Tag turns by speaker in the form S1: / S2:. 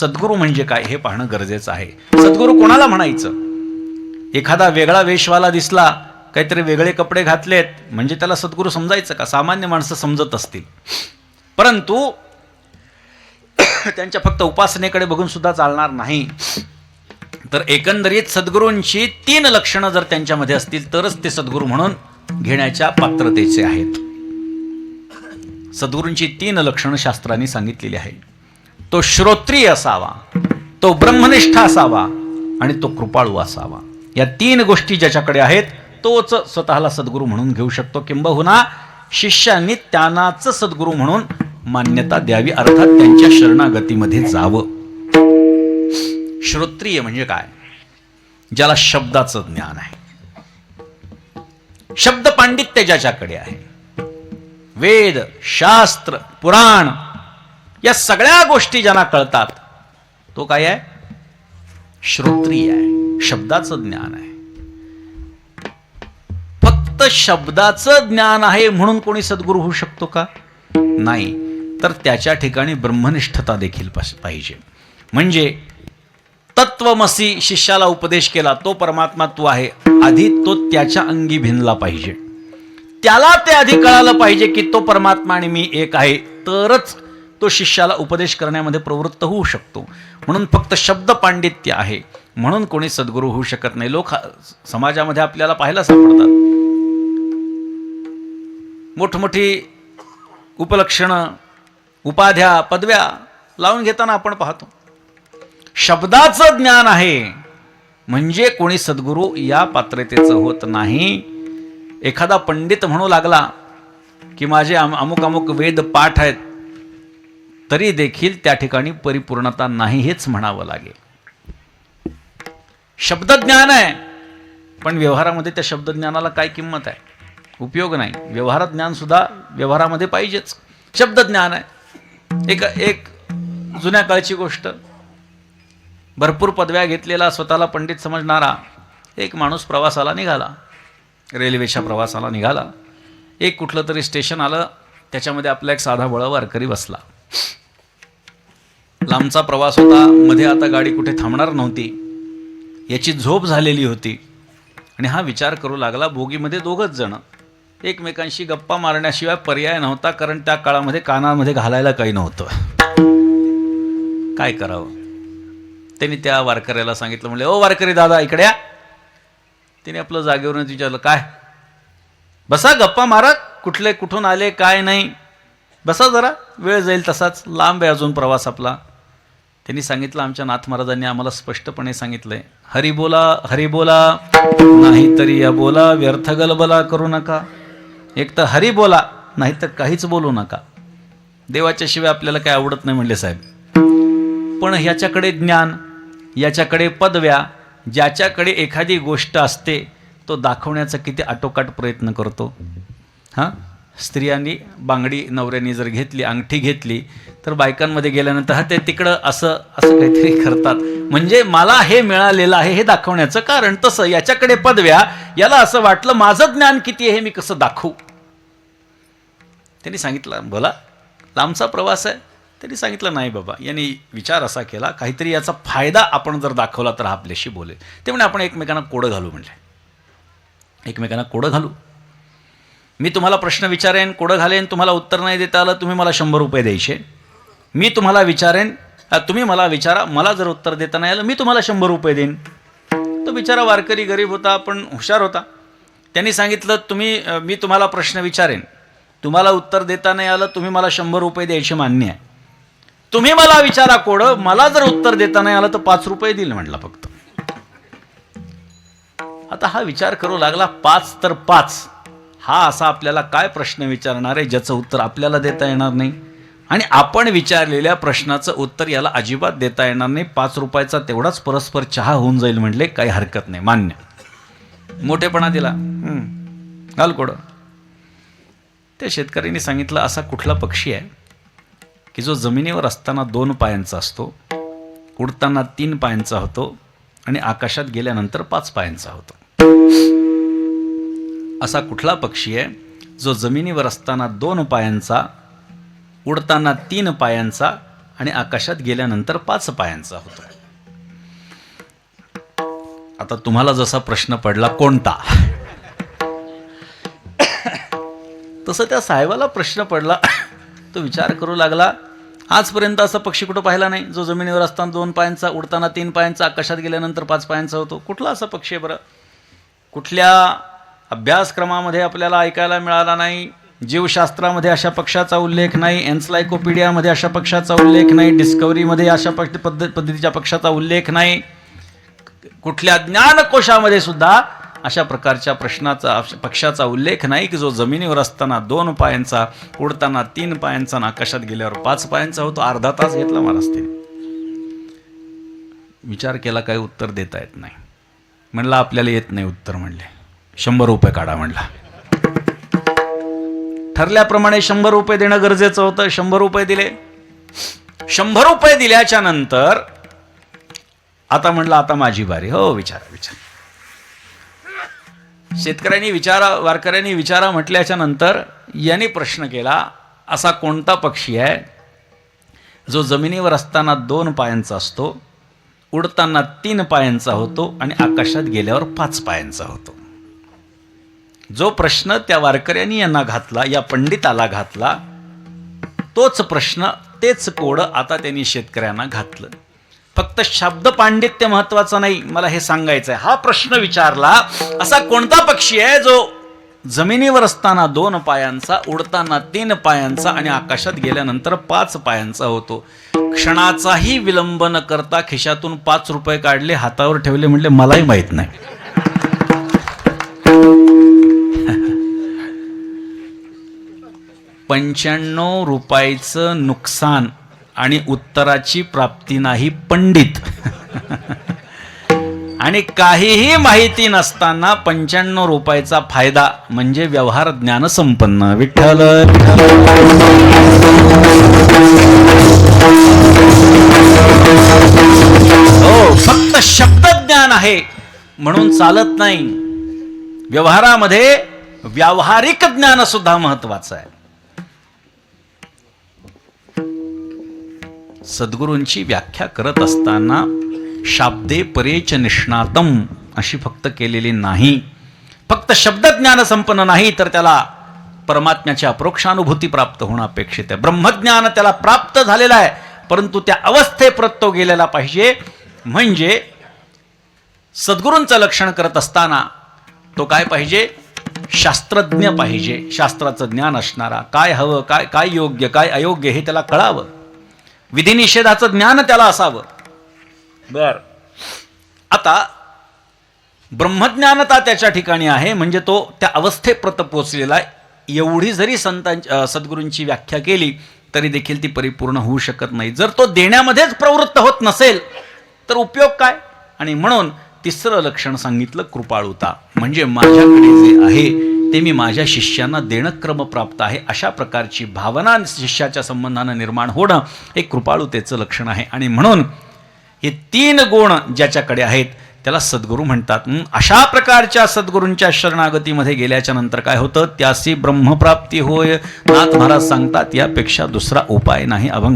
S1: सद्गुरू म्हणजे काय हे पाहणं गरजेचं आहे. सद्गुरू कोणाला म्हणायचं? एखादा वेगळा वेशवाला दिसला काहीतरी वेगळे कपडे घातलेत म्हणजे त्याला सद्गुरू समजायचं का? सामान्य माणसं समजत असतील. परंतु त्यांच्या फक्त उपासनेकडे बघून सुद्धा चालणार नाही. तर एकंदरीत सद्गुरूंची तीन लक्षणं जर त्यांच्यामध्ये असतील तरच ते सद्गुरू म्हणून घेण्याच्या पात्रतेचे आहेत. सद्गुरूंची तीन लक्षणं शास्त्रांनी सांगितलेली आहे तो श्रोत्रीय असावा तो ब्रह्मनिष्ठ असावा आणि तो कृपाळू असावा. या तीन गोष्टी ज्याच्याकडे आहेत तोच स्वतःला सद्गुरू म्हणून घेऊ शकतो. किंबहुना शिष्यांनी त्यांनाच सद्गुरू म्हणून मान्यता द्यावी अर्थात त्यांच्या शरणागतीमध्ये जावं. श्रोत्रिय म्हणजे काय? ज्याला शब्दाचं ज्ञान आहे. शब्द पांडित्य ज्याच्याकडे आहे. वेद शास्त्र पुराण या सगळ्या गोष्टी ज्यांना कळतात तो काय आहे? श्रोत्री आहे. शब्दाचं ज्ञान आहे. फक्त शब्दाचं ज्ञान आहे म्हणून कोणी सद्गुरू होऊ शकतो का? नाही. तर त्याच्या ठिकाणी ब्रह्मनिष्ठता देखील पाहिजे. म्हणजे तत्वमसी शिष्याला उपदेश केला तो परमात्मा तू आहे. आधी तो त्याच्या अंगी भिनला पाहिजे. त्याला ते आधी कळालं पाहिजे की तो परमात्मा आणि मी एक आहे. तरच तो शिष्याला उपदेश करण्यामध्ये प्रवृत्त होऊ शकतो. म्हणून फक्त शब्द पांडित्य आहे. म्हणून कोणी सद्गुरू होऊ शकत नाही. लोक समाजामध्ये आपल्याला पाहायला सापडतात. मोठमोठी उपलक्षणं उपाध्या पदव्या लावून घेताना आपण पाहतो. शब्दाचं ज्ञान आहे. म्हणजे कोणी सद्गुरू या पात्रतेचं होत नाही. एखादा पंडित म्हणू लागला की माझे अमुक अमुक वेद पाठ आहेत. तरी देखील त्या ठिकाणी परिपूर्णता नाही हेच म्हणावं लागेल. शब्दज्ञान आहे पण व्यवहारामध्ये त्या शब्दज्ञानाला काय किंमत आहे? उपयोग नाही. व्यवहारात ज्ञान सुद्धा व्यवहारामध्ये पाहिजेच. शब्दज्ञान आहे. एक एक जुन्या काळची गोष्ट. भरपूर पदव्या घेतलेला स्वतःला पंडित समजणारा एक माणूस प्रवासाला निघाला. रेल्वेच्या प्रवासाला निघाला. एक कुठलं तरी स्टेशन आलं त्याच्यामध्ये आपला एक साधा बळा वारकरी बसला. लांबचा प्रवास होता. मध्ये आता गाडी कुठे थांबणार नव्हती. याची झोप झालेली होती. आणि हा विचार करू लागला बोगीमध्ये दोघंच जण. एकमेकांशी गप्पा मारण्याशिवाय पर्याय नव्हता कारण त्या काळामध्ये कानामध्ये घालायला काही नव्हतं. काय करावं? त्यांनी त्या वारकऱ्याला सांगितलं म्हणले ओ वारकरी दादा इकडे या. त्याने आपलं जागेवरूनच विचारलं काय? बसा गप्पा मारा. कुठले कुठून आले काय नाही. बसा जरा. वेळ जाईल तसाच. लांब आहे अजून प्रवास आपला. त्यांनी सांगितलं आमच्या नाथ महाराजांनी आम्हाला स्पष्टपणे सांगितलंय हरी बोला हरी बोला नाही तरी या बोला व्यर्थ गलबला करू नका. एक तर हरी बोला नाही तर काहीच बोलू नका. देवाच्या शिवाय आपल्याला काय आवडत नाही म्हणले साहेब. पण ह्याच्याकडे ज्ञान याच्याकडे पदव्या ज्याच्याकडे एखादी गोष्ट असते तो दाखवण्याचा किती आटोकाट प्रयत्न करतो. हां? स्त्रियांनी बांगडी नवऱ्याने जर घेतली अंगठी घेतली तर बायकांमध्ये गेल्यानंतर हा ते तिकडं असं असं काहीतरी करतात. म्हणजे मला हे मिळालेलं आहे हे दाखवण्याचं कारण तसं याच्याकडे पदव्या याला असं वाटलं माझं ज्ञान किती आहे हे मी कसं दाखवू? त्यांनी सांगितलं बोला लांबचा प्रवास आहे. त्यांनी सांगितलं नाही बाबा. यांनी विचार असा केला काहीतरी याचा फायदा आपण जर दाखवला तर आपल्याशी बोलेल. ते म्हणे आपण एकमेकांना कोडं घालू म्हणले. एकमेकांना कोडं घालू. मी तुम्हाला प्रश्न विचारेन कोडं घालेन तुम्हाला उत्तर नाही देता आलं तुम्ही मला शंभर रुपये द्यायचे. मी तुम्हाला विचारेन तुम्ही मला विचारा मला जर उत्तर देता नाही आलं मी तुम्हाला शंभर रुपये देईन. तो बिचारा वारकरी गरीब होता पण हुशार होता. त्यांनी सांगितलं तुम्ही मी तुम्हाला प्रश्न विचारेन. तुम्हाला उत्तर देता नाही आलं तुम्ही मला शंभर रुपये द्यायचे मान्य आहे. तुम्ही मला विचारा कोडं मला जर उत्तर देता नाही आलं तर पाच रुपये देईल म्हटलं फक्त. आता हा विचार करू लागला पाच तर पाच. हा असा आपल्याला काय प्रश्न विचारणार आहे ज्याचं उत्तर आपल्याला देता येणार नाही? आणि आपण विचारलेल्या प्रश्नाचं उत्तर याला अजिबात देता येणार नाही. पाच रुपयाचा तेवढाच परस्पर चहा होऊन जाईल म्हणले काही हरकत नाही. मान्य. मोठेपणा दिला. हम्म. घाल कोडं. त्या शेतकऱ्यांनी सांगितलं असा कुठला पक्षी आहे की जो जमिनीवर असताना दोन पायांचा असतो उडताना तीन पायांचा होतो आणि आकाशात गेल्यानंतर पाच पायांचा होतो? असा कुठला पक्षी आहे? जो जमिनीवर असताना दोन पायांचा उडताना तीन पायांचा आणि आकाशात गेल्यानंतर पाच पायांचा होतो. आता तुम्हाला जसा प्रश्न पडला कोणता? तसं त्या साहेबाला प्रश्न पडला तो विचार करू लागला आजपर्यंत असा पक्षी कुठं पाहिला नाही? जो जमिनीवर असताना दोन पायांचा उडताना तीन पायांचा आकाशात गेल्यानंतर पाच पायांचा होतो. कुठला असा पक्षी आहे बरं? कुठल्या अभ्यासक्रमामध्ये आपल्याला ऐकायला मिळाला नाही जीवशास्त्रामध्ये अशा पक्षाचा उल्लेख नाही एन्सलायकोपीडियामध्ये अशा पक्षाचा उल्लेख नाही डिस्कवरीमध्ये अशा पक्ष पद्धत पद्धतीच्या पक्षाचा उल्लेख नाही कुठल्या ज्ञानकोशामध्ये सुद्धा अशा प्रकारच्या प्रश्नाचा पक्षाचा उल्लेख नाही की जो जमिनीवर असताना दोन पायांचा उडताना तीन पायांचा नाकाशात आकाशात गेल्यावर पाच पायांचा होतो. अर्धा तास घेतला महाराष्ट्राने विचार केला काही उत्तर देता येत नाही. म्हणलं आपल्याला येत नाही उत्तर म्हणले. शंभर रुपये काढा म्हणला. ठरल्याप्रमाणे शंभर रुपये देणं गरजेचं होतं. शंभर रुपये दिले. शंभर रुपये दिल्याच्या नंतर आता म्हणलं आता माझी बारी. हो विचारा विचारा. शेतकऱ्यांनी विचारा वारकऱ्यांनी विचारा म्हटल्याच्या नंतर यांनी प्रश्न केला असा कोणता पक्षी आहे? जो जमिनीवर असताना दोन पायांचा असतो उडताना तीन पायांचा होतो आणि आकाशात गेल्यावर पाच पायांचा होतो. जो प्रश्न त्या वारकऱ्यांनी यांना घातला या पंडिताला घातला तोच प्रश्न तेच कोड आता त्यांनी शेतकऱ्यांना घातलं. फक्त शब्द पांडित्य महत्वाचं नाही मला हे सांगायचं आहे हा प्रश्न विचारला असा कोणता पक्षी आहे जो जमिनीवर असताना दोन पायांचा उडताना तीन पायांचा आणि आकाशात गेल्यानंतर पाच पायांचा होतो? क्षणाचाही विलंब न करता खिशातून पाच रुपये काढले हातावर ठेवले म्हणले मलाही माहीत नाही. पंच्याण्णव रुपयाचं नुकसान आणि उत्तराची प्राप्ती नाही पंडित. आणि काहीही माहिती नसताना पंच्याण्णव रुपयाचा फायदा म्हणजे व्यवहार ज्ञान संपन्न विठ्ठल. हो फक्त शब्द ज्ञान आहे म्हणून चालत नाही. व्यवहारामध्ये व्यावहारिक ज्ञान सुद्धा महत्वाचं आहे. सद्गुरूंची व्याख्या करत असताना शाब्दे परेच निष्णातम अशी फक्त केलेली नाही. फक्त शब्दज्ञान संपन्न नाही तर त्याला परमात्म्याची अप्रोक्षानुभूती प्राप्त होणं अपेक्षित आहे. ब्रह्मज्ञान त्याला प्राप्त झालेलं आहे परंतु त्या अवस्थेप्रत तो गेलेला पाहिजे. म्हणजे सद्गुरूंचं लक्षण करत असताना तो काय पाहिजे? शास्त्रज्ञ पाहिजे. शास्त्राचं ज्ञान असणारा. काय हवं काय काय योग्य काय अयोग्य हे त्याला कळावं. विधिनिषेधाचं ज्ञान त्याला असावं. बर. आता ब्रह्मज्ञानता त्याच्या ठिकाणी आहे म्हणजे तो त्या अवस्थेप्रत पोचलेला आहे. एवढी जरी संतांची अ, सद्गुरूंची व्याख्या केली तरी देखील ती परिपूर्ण होऊ शकत नाही. जर तो देण्यामध्येच प्रवृत्त होत नसेल तर उपयोग काय? आणि म्हणून तिसरं लक्षण सांगितलं कृपाळुता. म्हणजे माझ्याकडे जे आहे ते मी माझ्या शिष्यांना देणं क्रमप्राप्त आहे. अशा प्रकारची भावना शिष्याच्या संबंधानं निर्माण होणं हे कृपाळुतेचं लक्षण आहे. आणि म्हणून हे तीन गुण ज्याच्याकडे आहेत त्याला सद्गुरू म्हणतात. अशा प्रकारच्या सद्गुरूंच्या शरणागतीमध्ये गेल्याच्यानंतर काय होतं? त्यासी ब्रह्मप्राप्ती होय. नाथ महाराज सांगतात यापेक्षा दुसरा उपाय नाही. अभंग